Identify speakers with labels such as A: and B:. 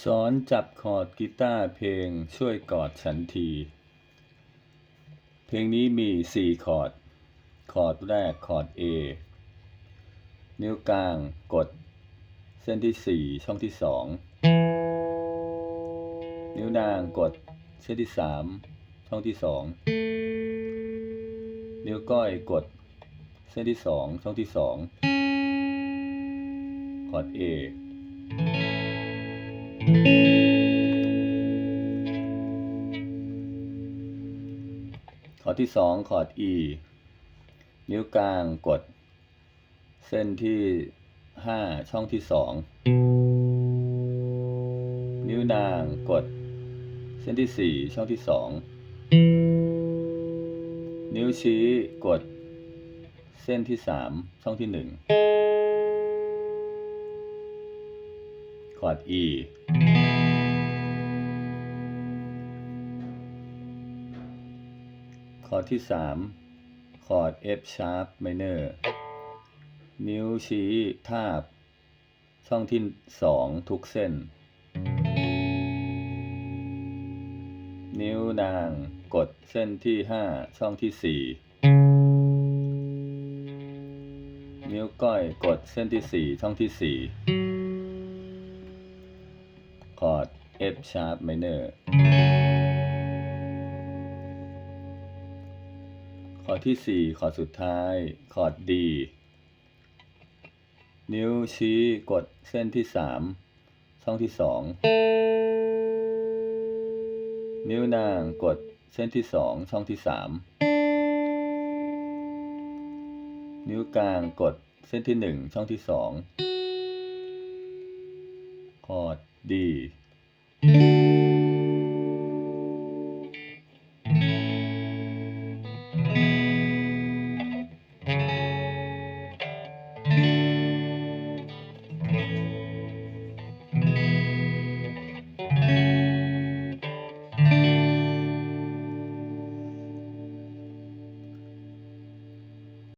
A: สอนจับคอร์ดกีตาร์เพลงช่วยกอดฉันที เพลงนี้มีสี่คอร์ด คอร์ดแรกคอร์ด A นิ้วกลางกด เส้นที่สี่ช่องที่สองนิ้วนางกด เส้นที่สามช่องที่สองนิ้วก้อยกด เส้นที่สองช่องที่สองคอร์ด A คอร์ดที่สองคอร์ด E นิ้วกลางกด เส้นที่ห้าช่องที่สองนิ้วนางกด เส้นที่สี่ช่องที่สองนิ้วชี้กด เส้นที่สามช่องที่หนึ่งคอร์ด E อร์ดที่สามคอร์ด F sharp minor นิ้วชี้ทาบ ช่องที่สองทุกเส้น นิ้วนางกดเส้นที่ห้าช่องที่สี่นิ้วก้อยกดเส้นที่สี่ช่องที่สี่คอร์ด F sharp minor คอร์ดที่สี่คอร์ดสุดท้าย คอร์ด D นิ้วชี้กดเส้นที่สามช่องที่สองนิ้วนางกดเส้นที่สองช่องที่สามนิ้วกลางกดเส้นที่หนึ่งช่องที่สองคอร์ด D